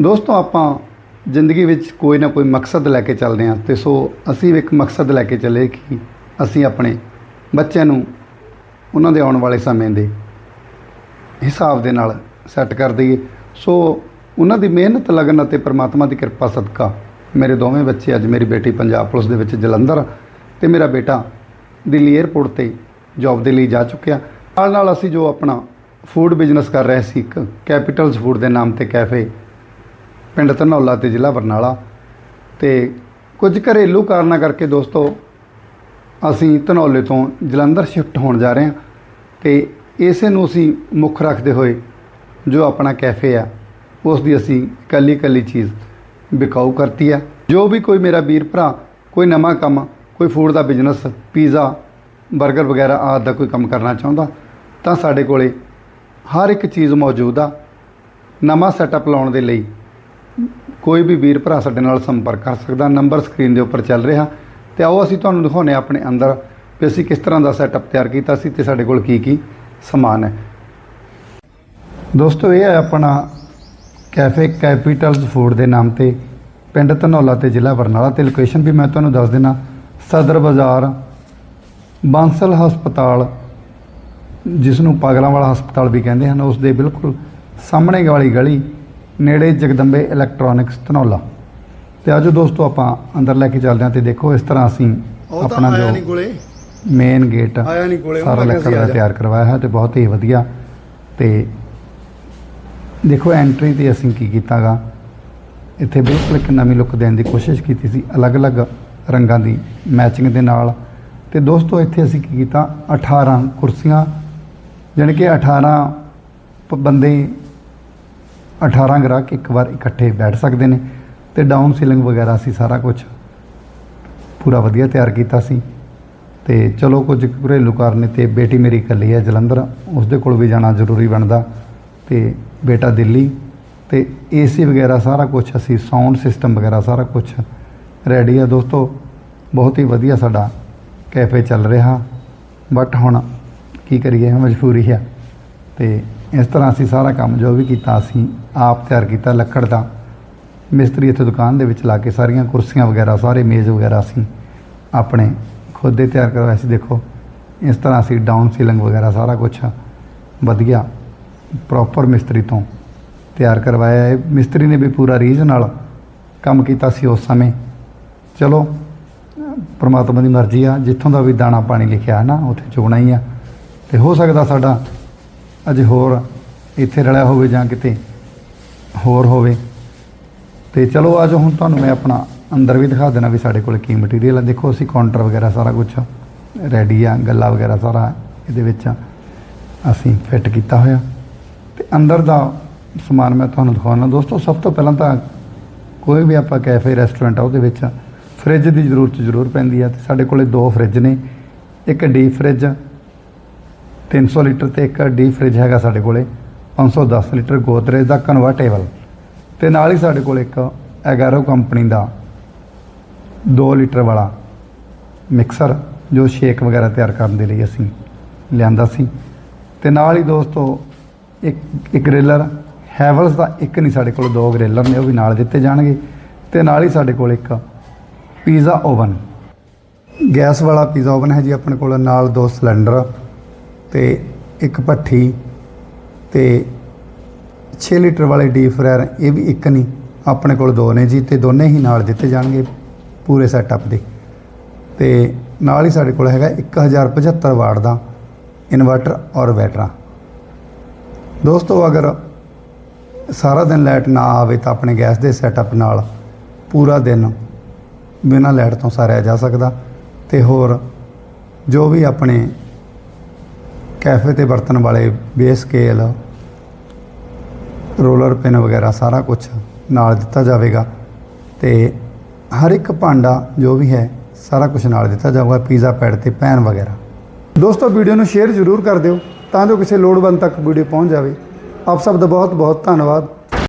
ਦੋਸਤੋ, ਆਪਾਂ ਜ਼ਿੰਦਗੀ ਵਿੱਚ ਕੋਈ ਨਾ ਕੋਈ ਮਕਸਦ ਲੈ ਕੇ ਚੱਲਦੇ ਹਾਂ ਤੇ ਸੋ ਅਸੀਂ ਵੀ ਇੱਕ ਮਕਸਦ ਲੈ ਕੇ ਚੱਲੇ ਕਿ ਅਸੀਂ ਆਪਣੇ ਬੱਚਿਆਂ ਨੂੰ ਉਹਨਾਂ ਦੇ ਆਉਣ ਵਾਲੇ ਸਮੇਂ ਦੇ ਹਿਸਾਬ ਦੇ ਨਾਲ ਸੈੱਟ ਕਰ ਦਈਏ। ਸੋ ਉਹਨਾਂ ਦੀ ਮਿਹਨਤ, ਲਗਨ ਅਤੇ ਪ੍ਰਮਾਤਮਾ ਦੀ ਕਿਰਪਾ ਸਦਕਾ ਮੇਰੇ ਦੋਵੇਂ ਬੱਚੇ ਅੱਜ ਮੇਰੀ ਬੇਟੀ ਪੰਜਾਬ ਪੁਲਿਸ ਦੇ ਵਿੱਚ ਜਲੰਧਰ ਤੇ ਮੇਰਾ ਬੇਟਾ ਦਿੱਲੀ 에ਅਰਪੋਰਟ ਤੇ ਜੌਬ ਦੇ ਲਈ ਜਾ ਚੁੱਕਿਆ। ਨਾਲ ਨਾਲ ਅਸੀਂ ਜੋ ਆਪਣਾ ਫੂਡ ਬਿਜ਼ਨਸ ਕਰ ਰਹੇ ਸੀ, ਇੱਕ ਕੈਪੀਟਲਸ ਫੂਡ ਦੇ ਨਾਮ ਤੇ ਕੈਫੇ ਪਿੰਡ ਧਨੌਲਾ ਤੇ ਜ਼ਿਲ੍ਹਾ ਬਰਨਾਲਾ ਤੇ ਕੁਝ ਘਰੇਲੂ ਕਾਰਨਾਂ ਕਰਕੇ ਦੋਸਤੋ ਅਸੀਂ ਧਨੌਲੇ ਤੋਂ ਜਲੰਧਰ ਸ਼ਿਫਟ ਹੋਣ ਜਾ ਰਹੇ ਹਾਂ ਤੇ ਇਸੇ ਨੂੰ ਅਸੀਂ ਮੁੱਖ ਰੱਖਦੇ ਹੋਏ ਜੋ ਆਪਣਾ ਕੈਫੇ ਆ, ਉਸ ਦੀ ਅਸੀਂ ਕੱਲੀ ਇਕੱਲੀ ਚੀਜ਼ ਵਿਕਾਊ ਕਰਤੀ ਆ। ਜੋ ਵੀ ਕੋਈ ਮੇਰਾ ਵੀਰ ਭਰਾ, ਕੋਈ ਨਵਾਂ ਕੰਮ, ਕੋਈ ਫੂਡ ਦਾ ਬਿਜ਼ਨਸ ਪੀਜ਼ਾ 버ਗਰ ਵਗੈਰਾ ਆਦਿ ਦਾ ਕੋਈ ਕੰਮ ਕਰਨਾ ਚਾਹੁੰਦਾ, ਤਾਂ ਸਾਡੇ ਕੋਲੇ ਹਰ ਇੱਕ ਚੀਜ਼ ਮੌਜੂਦ ਆ। ਨਵਾਂ ਸੈਟਅਪ ਲਾਉਣ ਦੇ ਲਈ ਕੋਈ ਵੀ ਵੀਰ ਭਰਾ ਸਾਡੇ ਨਾਲ ਸੰਪਰਕ ਕਰ ਸਕਦਾ, ਨੰਬਰ ਸਕਰੀਨ ਦੇ ਉੱਪਰ ਚੱਲ ਰਿਹਾ। ਤੇ ਆਓ ਅਸੀਂ ਤੁਹਾਨੂੰ ਦਿਖਾਉਂਦੇ ਹਾਂ ਆਪਣੇ ਅੰਦਰ ਵੀ ਅਸੀਂ ਕਿਸ ਤਰ੍ਹਾਂ ਦਾ ਸੈਟਅਪ ਤਿਆਰ ਕੀਤਾ ਸੀ ਤੇ ਸਾਡੇ ਕੋਲ ਕੀ ਕੀ ਸਮਾਨ ਹੈ। ਦੋਸਤੋ, ਇਹ ਹੈ ਆਪਣਾ ਕੈਫੇ ਕੈਪੀਟਲਸ ਫੂਡ ਦੇ ਨਾਮ ਤੇ ਪਿੰਡ ਧਨੌਲਾ ਤੇ ਜ਼ਿਲ੍ਹਾ ਬਰਨਾਲਾ ਤੇ ਲੋਕੇਸ਼ਨ ਵੀ ਮੈਂ ਤੁਹਾਨੂੰ ਦੱਸ ਦੇਣਾ ਸਦਰ ਬਾਜ਼ਾਰ, ਬਾਂਸਲ ਹਸਪਤਾਲ ਜਿਸ ਨੂੰ ਪਾਗਲਾਂ ਵਾਲਾ ਹਸਪਤਾਲ ਵੀ ਕਹਿੰਦੇ ਹਨ, ਉਸ ਦੇ ਬਿਲਕੁਲ ਸਾਹਮਣੇ ਵਾਲੀ ਗਲੀ ਨੇੜੇ ਜਗਦੰਬੇ ਇਲੈਕਟ੍ਰੋਨਿਕਸ ਧਨੌਲਾ। ਤੇ ਆਜੋ ਦੋਸਤੋ ਆਪਾਂ ਅੰਦਰ ਲੈ ਕੇ ਚੱਲਦੇ ਹਾਂ ਤੇ ਦੇਖੋ ਇਸ ਤਰ੍ਹਾਂ ਅਸੀਂ ਆਪਣਾ ਆਇਆ ਨਹੀਂ ਜੋ ਕੋਲੇ। ਮੇਨ ਗੇਟ ਆਇਆ ਨਹੀਂ ਕੋਲੇ ਸਾਰਾ ਲੱਕੜ ਕਹਿੰਦੇ ਦਾ ਤਿਆਰ ਕਰਵਾਇਆ ਹੈ ਤੇ ਬਹੁਤ ਹੀ ਵਧੀਆ। ਤੇ ਦੇਖੋ ਐਂਟਰੀ ਤੇ ਅਸੀਂ ਕੀ ਕੀਤਾਗਾ? ਇੱਥੇ ਬਿਲਕੁਲ ਇੱਕ ਨਵੀਂ ਲੁੱਕ ਦੇਣ ਦੀ ਕੋਸ਼ਿਸ਼ ਕੀਤੀ ਸੀ ਅਲੱਗ-ਅਲੱਗ ਰੰਗਾਂ ਦੀ ਮੈਚਿੰਗ ਦੇ ਨਾਲ। ਤੇ ਦੋਸਤੋ ਇੱਥੇ ਅਸੀਂ ਕੀ ਕੀਤਾ? 18 ਕੁਰਸੀਆਂ ਜਾਣੀ ਕਿ 18 ਪ- ਬੰਦੇ 18 ਗ੍ਰਾਹਕ ਇੱਕ ਵਾਰ ਇਕੱਠੇ ਬੈਠ ਸਕਦੇ ਨੇ ਤੇ ਡਾਊਨ ਸੀਲਿੰਗ ਵਗੈਰਾ ਅਸੀਂ ਸਾਰਾ ਕੁਝ ਪੂਰਾ ਵਧੀਆ ਤਿਆਰ ਕੀਤਾ ਸੀ। ਤੇ ਚਲੋ ਕੁਝ ਘਰੇਲੂ ਕਾਰਨ ਤੇ ਬੇਟੀ ਮੇਰੀ ਇਕੱਲੀ ਹੈ ਜਲੰਧਰ ਉਸ ਦੇ ਕੋਲ ਵੀ ਜਾਣਾ ਜ਼ਰੂਰੀ ਬਣਦਾ। ਤੇ ਬੇਟਾ ਦਿੱਲੀ ਤੇ ਏਸੀ ਵਗੈਰਾ ਸਾਰਾ ਕੁਝ ਅਸੀਂ ਸਾਊਂਡ ਸਿਸਟਮ ਵਗੈਰਾ ਸਾਰਾ ਕੁਝ ਰੈਡੀ ਆ ਦੋਸਤੋ। ਬਹੁਤ ਹੀ ਵਧੀਆ ਸਾਡਾ ਕੈਫੇ ਚੱਲ ਰਿਹਾ। ਬਟ ਹੁਣ ਕੀ ਕਰੀਏ, ਮਜਬੂਰੀ ਆ। ਤੇ ਇਸ ਤਰ੍ਹਾਂ ਅਸੀਂ ਸਾਰਾ ਕੰਮ ਜੋ ਵੀ ਕੀਤਾ, ਅਸੀਂ ਆਪ ਤਿਆਰ ਕੀਤਾ ਲੱਕੜ ਦਾ। ਮਿਸਤਰੀ ਇੱਥੇ ਦੁਕਾਨ ਦੇ ਵਿੱਚ ਲਾ ਕੇ ਸਾਰੀਆਂ ਕੁਰਸੀਆਂ ਵਗੈਰਾ, ਸਾਰੇ ਮੇਜ਼ ਵਗੈਰਾ ਅਸੀਂ ਆਪਣੇ ਖੁਦ ਦੇ ਤਿਆਰ ਕਰਵਾਏ ਸੀ। ਦੇਖੋ, ਇਸ ਤਰ੍ਹਾਂ ਅਸੀਂ ਡਾਊਨ ਸੀਲਿੰਗ ਵਗੈਰਾ ਸਾਰਾ ਕੁਝ ਵਧੀਆ ਪ੍ਰੋਪਰ ਮਿਸਤਰੀ ਤੋਂ ਤਿਆਰ ਕਰਵਾਇਆ ਹੈ। ਮਿਸਤਰੀ ਨੇ ਵੀ ਪੂਰਾ ਰੀਝ ਨਾਲ ਕੰਮ ਕੀਤਾ ਸੀ ਉਸ ਸਮੇਂ। ਚਲੋ, ਪ੍ਰਮਾਤਮਾ ਦੀ ਮਰਜ਼ੀ ਆ, ਜਿੱਥੋਂ ਦਾ ਵੀ ਦਾਣਾ ਪਾਣੀ ਲਿਖਿਆ ਹੈ ਨਾ, ਉੱਥੇ ਚੁਗਣਾ ਹੀ ਆ। ਤੇ ਹੋ ਸਕਦਾ ਸਾਡਾ ਅਜੇ ਹੋਰ ਇੱਥੇ ਰਲਿਆ ਹੋਵੇ ਜਾਂ ਕਿਤੇ ਹੋਰ ਹੋਵੇ। ਤੇ ਚਲੋ ਅੱਜ ਹੁਣ ਤੁਹਾਨੂੰ ਮੈਂ ਆਪਣਾ ਅੰਦਰ ਵੀ ਦਿਖਾ ਦੇਣਾ ਵੀ ਸਾਡੇ ਕੋਲ ਕੀ ਮਟੀਰੀਅਲ ਆ। ਦੇਖੋ ਅਸੀਂ ਕਾਊਂਟਰ ਵਗੈਰਾ ਸਾਰਾ ਕੁਝ ਰੈਡੀ ਆ, ਗੱਲਾ ਵਗੈਰਾ ਸਾਰਾ ਇਹਦੇ ਵਿੱਚ ਅਸੀਂ ਫਿੱਟ ਕੀਤਾ ਹੋਇਆ। ਤੇ ਅੰਦਰ ਦਾ ਸਮਾਨ ਮੈਂ ਤੁਹਾਨੂੰ ਦਿਖਾਉਣਾ। ਦੋਸਤੋ, ਸਭ ਤੋਂ ਪਹਿਲਾਂ ਤਾਂ ਕੋਈ ਵੀ ਆਪਾਂ ਕੈਫੇ ਰੈਸਟੋਰੈਂਟ ਆ, ਉਹਦੇ ਵਿੱਚ ਫ੍ਰਿਜ ਦੀ ਜ਼ਰੂਰਤ ਜ਼ਰੂਰ ਪੈਂਦੀ ਆ। ਤੇ ਸਾਡੇ ਕੋਲੇ ਦੋ ਫ੍ਰਿਜ ਨੇ, ਇੱਕ ਡੀਪ ਫ੍ਰਿਜ 300 ਲੀਟਰ ਤੇ ਇੱਕ ਡੀ ਫ੍ਰਿਜ ਹੈਗਾ ਸਾਡੇ ਕੋਲੇ 510 ਲੀਟਰ ਗੋਦਰੇਜ ਦਾ ਕਨਵਰਟੇਬਲ ਤੇ ਨਾਲ ਹੀ ਸਾਡੇ ਕੋਲ ਇੱਕ ਐਗਾਰੋ ਕੰਪਨੀ ਦਾ 2 ਲੀਟਰ ਵਾਲਾ ਮਿਕਸਰ ਜੋ ਸ਼ੇਕ ਵਗੈਰਾ ਤਿਆਰ ਕਰਨ ਦੇ ਲਈ ਅਸੀਂ ਲਿਆਂਦਾ ਸੀ। ਤੇ ਨਾਲ ਹੀ ਦੋਸਤੋ, ਇੱਕ ਇੱਕ ਗ੍ਰਿਲਰ, ਹੈਵਲਸ ਦਾ ਇੱਕ ਨਹੀਂ ਸਾਡੇ ਕੋਲ, ਦੋ ਗ੍ਰਿਲਰ ਨੇ ਉਹ ਵੀ ਨਾਲ ਦਿੱਤੇ ਜਾਣਗੇ। ਤੇ ਨਾਲ ਹੀ ਸਾਡੇ ਕੋਲ ਇੱਕ ਪੀਜ਼ਾ ਓਵਨ। ਗੈਸ ਵਾਲਾ ਪੀਜ਼ਾ ਓਵਨ ਹੈ ਜੀ ਆਪਣੇ ਕੋਲ, ਨਾਲ ਦੋ ਸਿਲੰਡਰ ਤੇ ਇੱਕ ਭੱਠੀ ਤੇ 6 ਲੀਟਰ ਵਾਲੇ ਡੀਪ ਫਰਾਇਰ, ਇਹ ਵੀ ਇੱਕ ਨਹੀਂ, ਆਪਣੇ ਕੋਲ ਦੋ ਨੇ ਜੀ ਤੇ ਦੋਨੇ ਹੀ ਨਾਲ ਦਿੱਤੇ ਜਾਣਗੇ ਪੂਰੇ ਸੈਟਅਪ ਦੇ। ਤੇ ਨਾਲ ਹੀ ਸਾਡੇ ਕੋਲ ਹੈਗਾ 1075 ਵਾਟ ਦਾ ਇਨਵਰਟਰ ਔਰ ਬੈਟਰਾ ਦੋਸਤੋ, ਅਗਰ ਸਾਰਾ ਦਿਨ ਲਾਈਟ ਨਾ ਆਵੇ ਤਾਂ ਆਪਣੇ ਗੈਸ ਦੇ ਸੈਟਅਪ ਨਾਲ ਪੂਰਾ ਦਿਨ ਬਿਨਾਂ ਲਾਈਟ ਤੋਂ ਸਾਰਿਆ ਜਾ ਸਕਦਾ। ਤੇ ਹੋਰ ਜੋ ਵੀ ਆਪਣੇ ਕੈਫੇ ਤੇ ਵਰਤਣ ਵਾਲੇ ਬੇਸ ਸਕੇਲ ਰੋਲਰ ਪਿਨ ਵਗੈਰਾ ਸਾਰਾ ਕੁਝ ਨਾਲ ਦਿੱਤਾ ਜਾਵੇਗਾ ਤੇ ਹਰ ਇੱਕ ਭਾਂਡਾ ਜੋ ਵੀ ਹੈ, ਸਾਰਾ ਕੁਝ ਨਾਲ ਦਿੱਤਾ ਜਾਊਗਾ ਪੀਜ਼ਾ ਪੈਡ ਤੇ ਪੈਨ ਵਗੈਰਾ। ਦੋਸਤੋ ਵੀਡੀਓ ਨੂੰ ਸ਼ੇਅਰ ਜ਼ਰੂਰ ਕਰ ਦਿਓ ਤਾਂ ਜੋ ਕਿਸੇ ਲੋੜਵੰਦ ਤੱਕ ਵੀਡੀਓ ਪਹੁੰਚ ਜਾਵੇ। ਆਪ ਸਭ ਦਾ ਬਹੁਤ ਬਹੁਤ ਧੰਨਵਾਦ।